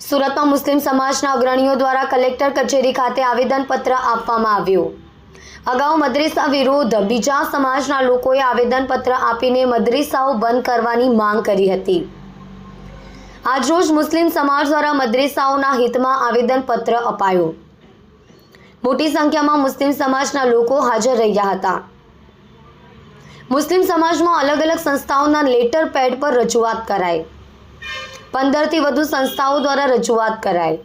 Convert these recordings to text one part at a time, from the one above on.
સુરતમાં મુસ્લિમ સમાજના અગ્રણીઓ દ્વારા કલેક્ટર કચેરી ખાતે આવેદનપત્ર આપવામાં આવ્યું. અગાઉ મદ્રેસા વિરુદ્ધ બીજા સમાજના લોકોએ આવેદનપત્ર આપીને મદ્રેસાઓ બંધ કરવાની માંગ કરી હતી. આજરોજ મુસ્લિમ સમાજ દ્વારા મદ્રેસાઓના હિતમાં આવેદનપત્ર અપાયું. મોટી સંખ્યામાં મુસ્લિમ સમાજના લોકો હાજર રહ્યા હતા. મુસ્લિમ સમાજમાં અલગ અલગ સંસ્થાઓના લેટર પેડ પર રજૂઆત કરાઈ. પંદરથી વધુ સંસ્થાઓ દ્વારા રજૂઆત કરાઈ.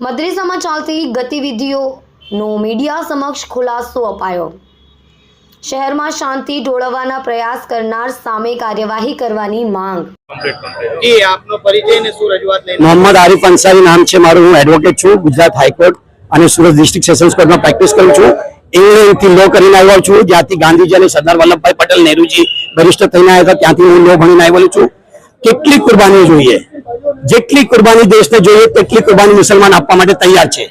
મદ્રેસામાં ચાલતી ગતિવિધિઓનો મીડિયા સમક્ષ ખુલાસો અપાયો. શહેરમાં શાંતિ ઢોળવવાના પ્રયાસ કરનાર સામે કાર્યવાહી કરવાની માંગ. જી આપનો પરિચય ને શું રજૂઆત લઈને? મોહમ્મદ આરિફ અંસારી નામ છે મારું. હું એડવોકેટ છું ગુજરાત હાઈકોર્ટ અને સુરત ડિસ્ટ્રિક્ટ સેશન્સ કોર્ટમાં પ્રેક્ટિસ કરું છું. ઇંગ્લેન્ડથી લો કરીને આવ્યો છું. જ્યાંથી ગાંધીજી અને સરદાર વલ્લભભાઈ પટેલ નહેરુજી વરિષ્ઠ થઈને આવ્યા હતા ત્યાંથી હું લો ભણીને આવેલો છું. કેટલી કુરબાની જોઈએ? જેટલી કુરબાની દેશને જોઈએ તેટલી કુરબાની મુસલમાન આપવા માટે તૈયાર છે.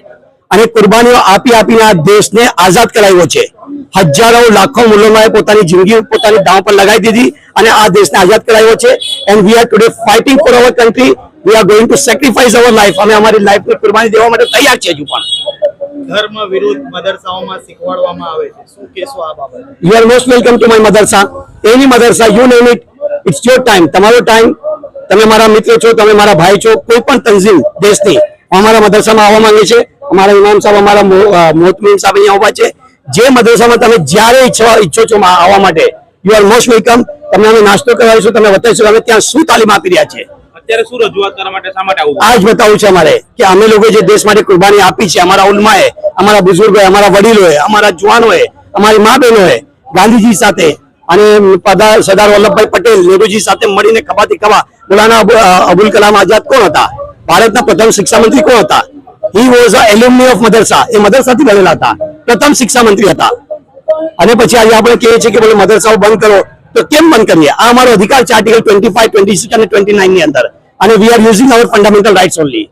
અને કુરબાનીઓ આપી આપીને આ દેશને આઝાદ કરાવ્યો છે. હજારો લાખો મુસલમાનોએ પોતાની જિંદગી પોતાની દાવ પર લગાવી દીધી અને આ દેશને આઝાદ કરાવ્યો છે. And we are today fighting for our country we are going to sacrifice our life અમે અમારી લાઈફને કુરબાની દેવા માટે તૈયાર છે હજુ પણ. ધર્મ વિરુદ્ધ મદરસાઓમાં શીખવાડવામાં આવે છે. શું કહેશો આ બાબત? You are most welcome to my madrasa any madrasa you name it it's your time તમારો ટાઈમ તમે મારા મિત્ર છો તમે મારા ભાઈ છો કોઈ પણ તંઝીમ દેશની. અમારા મદરસામાં આવવા માંગે છે. અમારા ઇમામ સાહેબ અમારા મો- સાહેબ અહીંયા ઊભા છે. જે મદરસામાં તમે જ્યારે ઈચ્છવા ઈચ્છો છો આવવા માટે યુ આર મોસ્ટ વેલકમ તમને અમે નાસ્તો કરાવીશું તમે બતાવીશું અમે ત્યાં શું તાલીમ આપી રહ્યા છે અત્યારે શું રજૂઆત કરવા માટે શા માટે આવું? આ જ બતાવવું છે અમારે કે અમે લોકો જે દેશ માટે કુરબાની આપી છે અમારા ઉલમાએ અમારા બુઝુર્ગોએ અમારા વડીલોએ અમારા જવાનોએ અમારી મા બહેનોએ ગાંધીજી સાથે અને સરદાર વલ્લભભાઈ પટેલ, નેહરુજી સાથે મળીને ખભાથી ખભા મૌલાના અબુલ કલામ આઝાદ કોણ હતા? ભારતના પ્રથમ શિક્ષા મંત્રી કોણ હતા? He was alumni of madrasa. એ મદરસાથી બનેલા હતા. પ્રથમ શિક્ષા મંત્રી હતા. અને પછી આજે આપણે કહીએ છીએ કે બોલો, મદરસાઓ બંધ કરો. તો કેમ બંધ કરીએ? આ અમારો અધિકાર છે article twenty five twenty six અને ટ્વેન્ટી નાઇનની અંદર. અને we are using our fundamental rights only